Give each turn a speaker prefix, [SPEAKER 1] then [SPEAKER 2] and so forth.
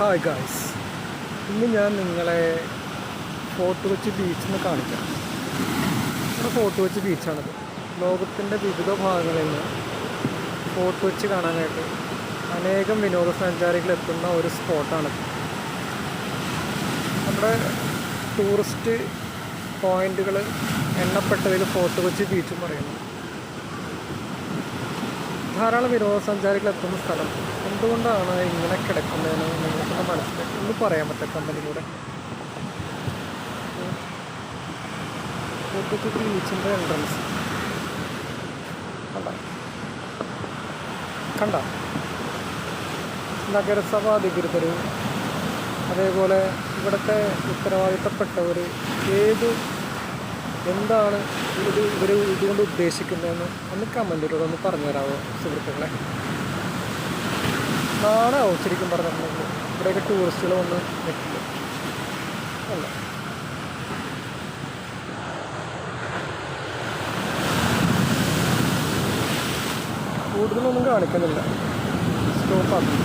[SPEAKER 1] Hi guys ഇന്ന് ഞാൻ നിങ്ങളെ ഫോർട്ട് കൊച്ചി ബീച്ചിൽ നിന്ന് കാണിക്കാം. ഇവിടെ ഫോർട്ട് കൊച്ചി ബീച്ചാണിത് ലോകത്തിന്റെ വിവിധ ഭാഗങ്ങളിൽ നിന്ന് ഫോർട്ട് കൊച്ചി കാണാനായിട്ട് അനേകം വിനോദസഞ്ചാരികൾ എത്തുന്ന ഒരു സ്പോട്ടാണിത്. നമ്മുടെ ടൂറിസ്റ്റ് പോയിന്റുകൾ എണ്ണപ്പെട്ടതിൽ ഫോർട്ട് കൊച്ചി ബീച്ചും പറയുന്നു ധാരാളം വിനോദസഞ്ചാരികൾ എത്തുന്ന സ്ഥലം. എന്തുകൊണ്ടാണ് ഇങ്ങനെ കിടക്കുന്നതെന്ന് നിങ്ങൾക്കൊന്ന് മനസ്സിലാക്കി ഒന്ന് പറയാൻ പറ്റും കമ്പനിയിലൂടെ ബീച്ചിന്റെ എൻട്രൻസ് കണ്ട? കണ്ട? നഗരസഭ അധികൃതർ അതേപോലെ ഇവിടുത്തെ ഉത്തരവാദിത്തപ്പെട്ടവർ ഏത് എന്താണ് ഇത് ഇവർ ഇതുകൊണ്ട് ഉദ്ദേശിക്കുന്നതെന്ന് ഒന്ന് കമന്റിലൂടെ ഒന്ന് പറഞ്ഞു തരാമോ സുഹൃത്തുക്കളെ? നാളാവും ശരിക്കും പറഞ്ഞിട്ടുണ്ടെങ്കിൽ ഇവിടെയൊക്കെ ടൂറിസ്റ്റുകൾ വന്ന് നിൽക്കില്ല അല്ല? കൂടുതലൊന്നും കാണിക്കുന്നില്ല. സ്റ്റോപ്പാക്കി